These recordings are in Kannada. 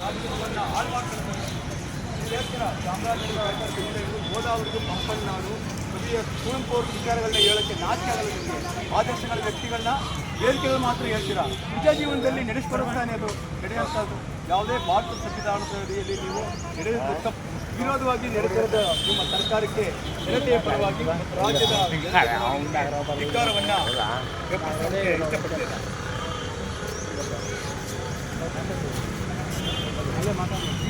ರಾಜ್ಯವನ್ನ ಹಾಳು ಮಾಡ್ತಾರೆ ನೀವು ಹೇಳ್ತೀರಾ ಚಾಮರಾಜನಗರ ಬೆಂಗಳೂರು ಪ್ರತಿಯ ಕುವೆಂಪು ಅವ್ರ ವಿಚಾರಗಳನ್ನ ಹೇಳೋಕ್ಕೆ ನಾಚಿಕೆ ಆಗಲ್ಲ ನಿಮಗೆ ಆದರ್ಶಗಳ ವ್ಯಕ್ತಿಗಳನ್ನ ಹೇಳಿಕೆಗಳು ಮಾತ್ರ ಹೇಳ್ತೀರಾ ನಿಜ ಜೀವನದಲ್ಲಿ ನಡೆಸ್ಕೊಡುತ್ತಾನೆ ಅದು ನಡೆಯುವಂಥದ್ದು ಯಾವುದೇ ಭಾರತ ಸಂವಿಧಾನದ ಅಡಿಯಲ್ಲಿ ನೀವು ನಡೆಯುವುದು ತಪ್ಪು ವಿರೋಧವಾಗಿ ನಡೆದಿರದ ನಿಮ್ಮ ಸರ್ಕಾರಕ್ಕೆ ಜನತೆಯ ಪರವಾಗಿ ರಾಜ್ಯದ ಅಧಿಕಾರವನ್ನು ವ್ಯಕ್ತಪಡಿಸೋಕೆ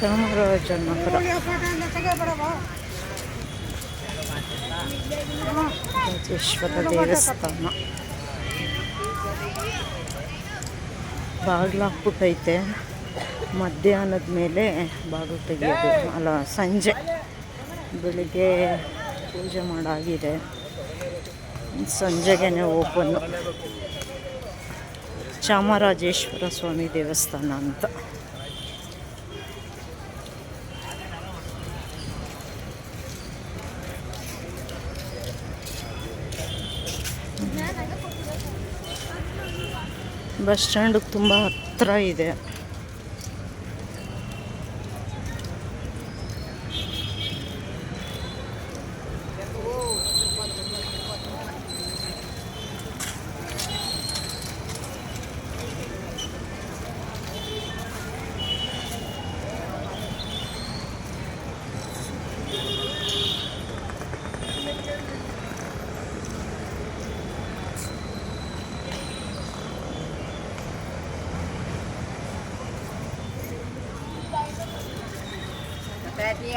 ಚಾಮರಾಜನಗರ ರಾಜೇಶ್ವರ ದೇವಸ್ಥಾನ. ಬಾಗಿಲು ಹಾಕ್ಬಿಟ್ಟೈತೆ ಮಧ್ಯಾಹ್ನದ ಮೇಲೆ ಬಾಗಿಲು ತೆಗೆಯೋದು. ಅಲ್ಲ, ಸಂಜೆ ಬೆಳಿಗ್ಗೆ ಪೂಜೆ ಮಾಡಾಗಿದೆ. ಸಂಜೆಗೆ ಓಪನ್ನು. ಚಾಮರಾಜೇಶ್ವರ ಸ್ವಾಮಿ ದೇವಸ್ಥಾನ ಅಂತ. ಬಸ್ ಸ್ಟ್ಯಾಂಡಿಗೆ ತುಂಬ ಹತ್ತಿರ ಇದೆ. 白天，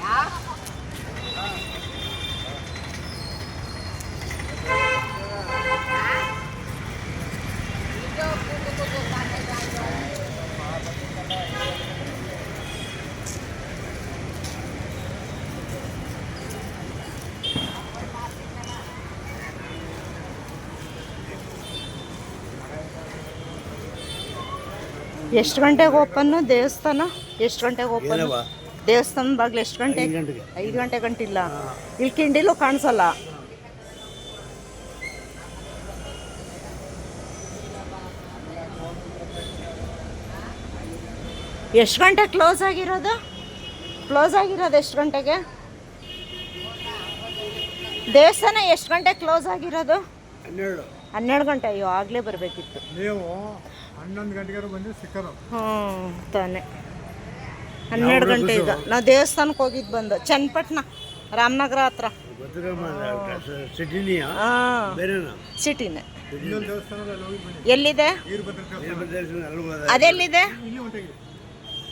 呀。嗯 ಎಷ್ಟು ಗಂಟೆಗೆ ಓಪನ್? ದೇವಸ್ಥಾನ? ಎಷ್ಟು ಗಂಟೆಗೆ ಓಪನ್? ದೇವಸ್ಥಾನದ ಬಾಗಿಲು ಎಷ್ಟು ಗಂಟೆಗೆ. ಐದು ಗಂಟೆ ಗಂಟಿಲ್ಲ. ಇಲ್ಲಿ ಕಿಂಡಿಲೂ ಕಾಣಿಸಲ್ಲ. ಎಷ್ಟು ಗಂಟೆ ಕ್ಲೋಸ್ ಆಗಿರೋದು? ಕ್ಲೋಸ್ ಆಗಿರೋದು ಎಷ್ಟು ಗಂಟೆಗೆ? ದೇವಸ್ಥಾನ ಎಷ್ಟು ಗಂಟೆ ಕ್ಲೋಸ್ ಆಗಿರೋದು? ಹನ್ನೆರಡು ಗಂಟೆ ಅಯ್ಯೋ ಆಗಲೇ ಬರಬೇಕಿತ್ತು. ನೀವು ಹನ್ನೊಂದು ಗಂಟೆಗೆ ಬಂದು ಸಿಕ್ಕರು. ಹ್ಞೂ ತಾನೆ. ಹನ್ನೆರಡು ಗಂಟೆ ಈಗ. ನಾವು ದೇವಸ್ಥಾನಕ್ಕೆ ಹೋಗಿದ್ದು ಬಂದು. ಚನ್ನಪಟ್ಟಣ ರಾಮನಗರ ಹತ್ರ. ಸಿಟಿನೇ. ಎಲ್ಲಿದೆ? ಅದೆಲ್ಲಿದೆ?